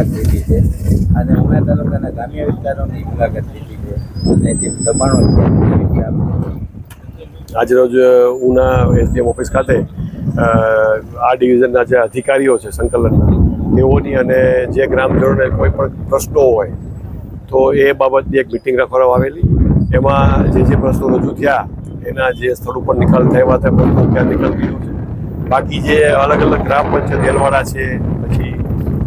અને ઉના તાલુકાના ગ્રામ્ય વિસ્તારોની મુલાકાત લીધી છે. અને જે દબાણો છે આજરોજ ઉના એસડીએમ ઓફિસ ખાતે આ ડિવિઝનના જે અધિકારીઓ છે, સંકલનના, તેઓની અને જે ગ્રામજનોને કોઈ પણ પ્રશ્નો હોય, તો એ બાબતની એક મિટિંગ રાખવામાં આવેલી. એમાં જે જે પ્રશ્નો રજૂ થયા, એના જે સ્થળ ઉપર નિકાલ થયા હતા પ્રશ્નો નિકાલ કર્યો છે. બાકી જે અલગ અલગ ગ્રામ પંચાયત એલવાડા છે, પછી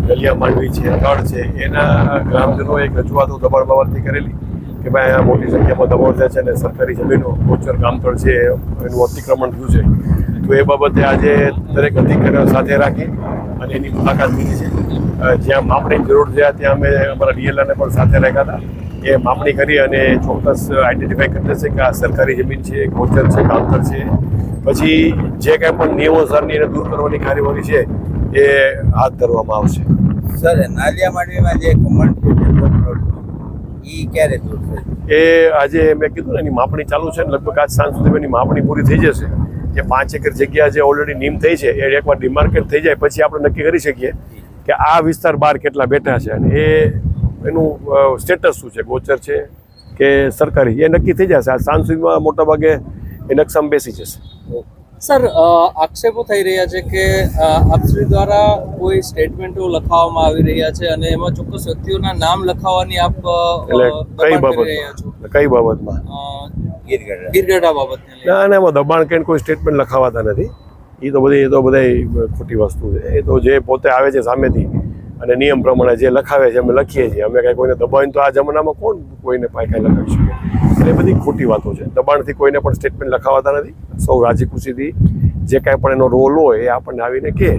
ગલિયા માંડવી છે તળ છે, એના ગ્રામજનોએ એક રજૂઆતો દબાણ બાબતથી કરેલી કે ભાઈ આ મોટી સંખ્યામાં દબાણ થયા છે અને સરકારી જમીનો, ગોચર ગામતળ છે, એનું અતિક્રમણ થયું છે. તો એ બાબતે આજે દરેક અધિકારીઓ સાથે રાખી અને એની મુલાકાત લીધી છે. જ્યાં માપણી જરૂર છે, ત્યાં અમે અમારા ડીએલઆરને પણ સાથે રાખ્યા હતા. એ માપણી કરી અને ચોક્કસ આઈડેન્ટિફાઈ કરી દેશે કે આ સરકારી જમીન છે, ગોચર છે ગામતળ છે. પછી જે કાંઈ પણ નિયમોસરની એને દૂર કરવાની કાર્યવાહી છે એ હાથ ધરવામાં આવશે. સર નાલિયા માંડવીમાં જે કમંડ છે એ ક્યારે એ આજે મેં કીધું ને એની માપણી ચાલુ છે ને લગભગ આજ સાંજ સુધી એની માપણી પૂરી થઈ જશે. જે પાંચ એકર જગ્યા જે ઓલરેડી નીમ થઈ છે એ એકવાર ડિમાર્કેટ થઈ જાય પછી આપણે નક્કી કરી શકીએ કે આ વિસ્તાર બહાર કેટલા બેઠા છે અને એ એનું સ્ટેટસ શું છે? ગોચર છે કે સરકારી? એ નક્કી થઈ જશે. આ સાંજ સુધીમાં મોટા ભાગે એ નકશામાં બેસી જશે. સર આક્ષેપો થઈ રહ્યા છે કે આપશ્રી દ્વારા કોઈ સ્ટેટમેન્ટો લખાવવામાં આવી રહ્યા છે અને એમાં ચોક્કસ વ્યક્તિઓના નામ લખાવવાની આપ કઈ બાબતમાં? કઈ બાબતમાં? ગીરગઢ બાબતને ના ના એમાં દબાણ કરીને કોઈ સ્ટેટમેન્ટ લખાવાતા નથી. એ તો બધી એ તો બધી ખોટી વસ્તુ છે. એ તો જે પોતે આવે છે સામેથી અને નિયમ પ્રમાણે જે લખાવે છે અમે લખીએ છીએ. અમે કાંઈ કોઈને દબાવીને તો આ જમાનામાં કોણ કોઈને પાસે કાંઈ લખાવી શકે? એ બધી ખોટી વાતો છે. દબાણથી કોઈને પણ સ્ટેટમેન્ટ લખાવાતા નથી. સૌ રાજી ખુશીથી જે કાંઈ પણ એનો રોલ હોય એ આપણને આવીને કહે.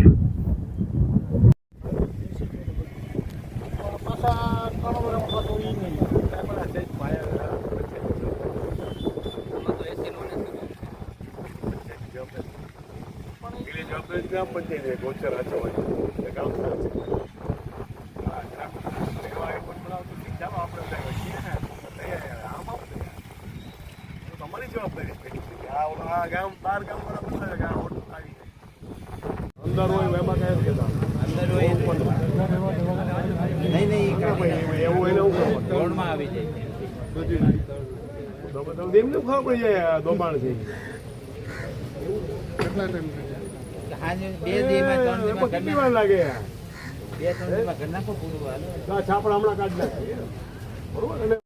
ગ્રામ પંચાયત ગોચર આ ગામ બાર ગામ વાળા બધા ગામ ઓટો આવી જાય અંદર હોય એમાં કઈ કહેતા અંદર હોય નહીં નહીં એવું એને હું આવી જાય. એમને ખબર પડી જાય આ દબાણ છે. હાજે બે દીમાં ત્રણ દીમાં એમાં કેટલી વાર લાગે? બે ત્રણ દીમાં ઘર નાખો પૂરું છાપડા હમણાં કાઢી નાખે. બરોબર?